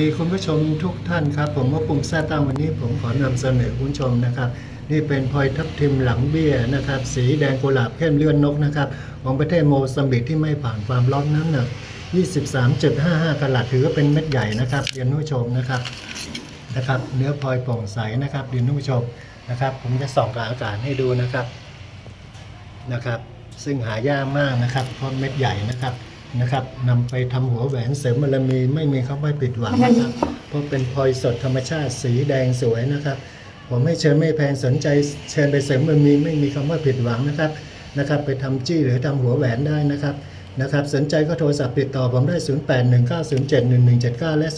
ดีคุณผู้ชมทุกท่านครับ ผมว่าปุ่มแซตั้งวันนี้ผมขอนำเสนอคุณผู้ชมนะครับ นี่เป็นพลอยทับทิมหลังเบี้ยนะครับ สีแดงกุหลาบเข้มเลื่อนนกนะครับ ของประเทศโมซัมบิกที่ไม่ผ่านความร้อนน้ำหนัก 23.55กะลัดถือว่าเป็นเม็ดใหญ่นะครับเรียนผู้ชมนะครับนะครับ เนื้อพลอยโปร่งใสนะครับเรียนผู้ชมนะครับ ผมจะส่องกับอากาศให้ดูนะครับนะครับ ซึ่งหายากมากนะครับเพราะเม็ดใหญ่นะครับ นะครับนำไปทำหัวแหวนเสริมบารมีไม่มีคำว่าผิดหวังนะครับ เพราะเป็นพลอยสดธรรมชาติสีแดงสวยนะครับ ผมไม่เชิญไม่แพงสนใจเชิญไปเสริมบารมีไม่มีคำว่าผิดหวังนะครับนะครับ ไปทำจี้หรือทำหัวแหวนได้นะครับนะครับ สนใจก็โทรศัพท์ติดต่อผมได้ 0819071179 และ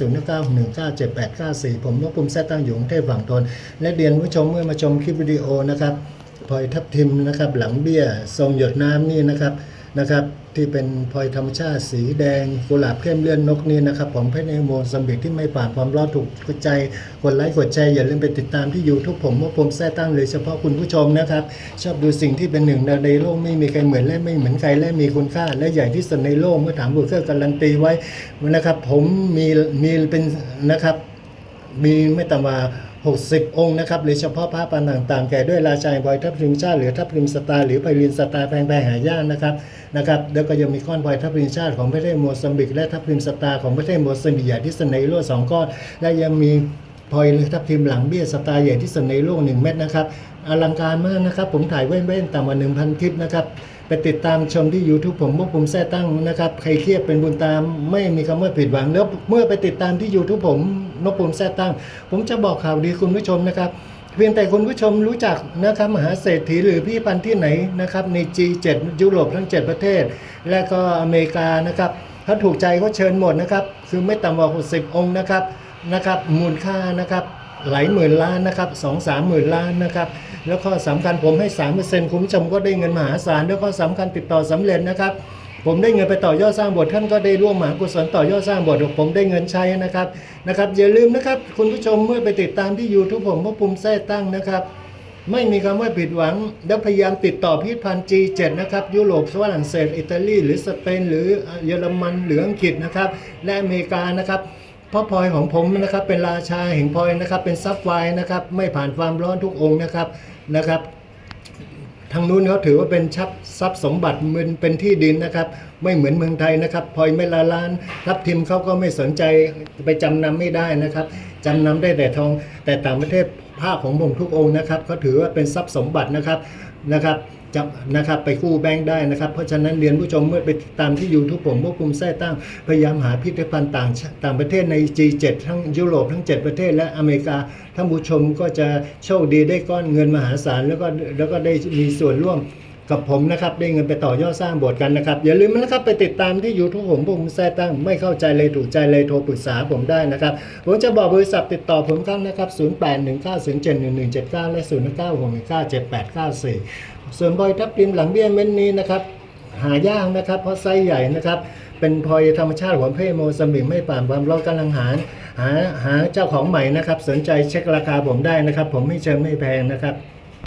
09197894 ผมนพภูมิแซ่ตั้งอยู่กรุงเทพฝั่งทน และเรียนผู้ชมเมื่อมาชมคลิปวิดีโอนะครับพลอยทับทิมนะครับ หลังเบี้ยทรงหยดน้ำนี่นะครับ นะครับ ที่เป็นพลอยธรรมชาติสีแดงกุหลาบเข้มเลื่อนนกนี่นะครับ ผมเพชรในโมซัมบิกที่ไม่ผ่านความร้อนถูกกดใจกดไลค์กดแชร์อย่าลืมไปติดตามที่ยูทูบผมว่าผมแท้ตั้งเลยเฉพาะคุณผู้ชมนะครับ ชอบดูสิ่งที่เป็นหนึ่งในโลกไม่มีใครเหมือนและไม่เหมือนใครและมีคุณค่า และใหญ่ที่สุดในโลกเมื่อถามบุคคลการันตีไว้นะครับ ผมมีมีเป็นนะครับ มีไม่ต่ำกว่า 60 องค์นะครับ หรือเฉพาะพระปางต่างๆ แก่ด้วยราชาแห่งพลอยทับทิมชาติ หรือทับทิมสตาร์หรือไพลินสตาร์แพงๆหายากนะครับนะครับแล้วก็ยังมีก้อนพลอยทับทิมชาติของประเทศโมซัมบิก และทับทิมสตาร์ของประเทศโมซัมบิกใหญ่ที่สุดในโลกสองก้อน และยังมีพลอยทับทิมหลังเบี้ยสตาร์ใหญ่ที่สุดในโลกหนึ่งเม็ดนะครับอลังการมากนะครับ ผมถ่ายเว้นๆต่ำกว่า1,000 คลิปนะครับ ไปติดตามชมที่ YouTube ผมพวกผมแท้ตั้งนะครับ ใครเครียดเป็นบุญตามไม่มีคำว่าผิดหวังแล้วเมื่อไปติดตามที่ YouTube ผมนพผมแท้ตั้ง ผมจะบอกข่าวดีคุณผู้ชมนะครับเพียงแต่คุณผู้ชมรู้จักนะครับมหาเศรษฐีหรือพี่ปันที่ไหนนะครับใน G7 ยุโรปทั้ง 7 ประเทศ และก็อเมริกานะครับถ้าถูกใจก็เชิญหมดนะครับ คือไม่ต่ำกว่า60 องค์นะครับนะครับมูลค่านะครับ หลายหมื่นล้านนะครับสองสามหมื่นล้านนะครับแล้วก็สำคัญผมให้สามเปอร์เซ็นต์คุณผู้ชมก็ได้เงินมหาศาลแล้วก็สำคัญติดต่อสำเร็จนะครับผมได้เงินไปต่อยอดสร้างบสถ์ท่านก็ได้ร่วมมหากุศลต่อยอดสร้างบสถ์ผมได้เงินใช้นะครับนะครับอย่าลืมนะครับคุณผู้ชมเมื่อไปติดตามที่ YouTube ผมพระภูมิแท้ตั้งนะครับไม่มีคำว่าผิดหวัง แล้วพยายามติดต่อพิพิธภัณฑ์ G7 นะครับ ยุโรปฝรั่งเศสอิตาลี หรือสเปน หรือเยอรมันหรืออังกฤษนะครับ และอเมริกานะครับ พราะพลอยของผมนะครับเป็นราชาแห่งพลอยนะครับ เป็นซับไฟนะครับ ไม่ผ่านความร้อนทุกองค์นะครับนะครับทางนู้นเขาถือว่าเป็นชับทรัพย์สมบัติมันเป็นที่ดินนะครับ ไม่เหมือนเมืองไทยนะครับพลอยเมดละล้านทับทิมเขาก็ไม่สนใจไปจำนำไม่ได้นะครับจำนำได้แต่ทองแต่ต่างประเทศผ้าของผมทุกองค์นะครับเขาถือว่าเป็นทรัพย์สมบัตินะครับนะครับ จะนะครับไปกู้แบงค์ได้นะครับ เพราะฉะนั้นเรียนผู้ชมเมื่อไปตามที่ YouTube ผมควบคุมแท้ตั้งพยายามหาพิพิธภัณฑ์ต่างต่างประเทศใน G7 ทั้งยุโรปทั้ง 7 ประเทศและอเมริกาท่านผู้ชมก็จะโชคดีได้ก้อนเงินมหาศาลแล้วก็แล้วก็ได้มีส่วนร่วม กับผมนะครับได้เงินไปต่อยอดสร้างโบสถ์กันนะครับ อย่าลืมนะครับไปติดตามที่ YouTube ผมผมแท้ตั้งไม่เข้าใจเลยถูกใจเลยโทรปรึกษาผมได้นะครับผมจะบอกบริษัทติดต่อผมครั้งนะครับ 0819071179 และ 0 9 6 1 9 7 8 9 4 ส่วนบอยทับทิมหลังเบี้ยเม้นนี้นะครับหายากนะครับเพราะไซส์ใหญ่นะครับเป็นพลอยธรรมชาติหัวเพศโมซัมบิกไม่ผ่านความร้อนกำลังหาหาหาเจ้าของใหม่นะครับ สนใจเช็คราคาผมได้นะครับ ผมไม่เชิงไม่แพงนะครับ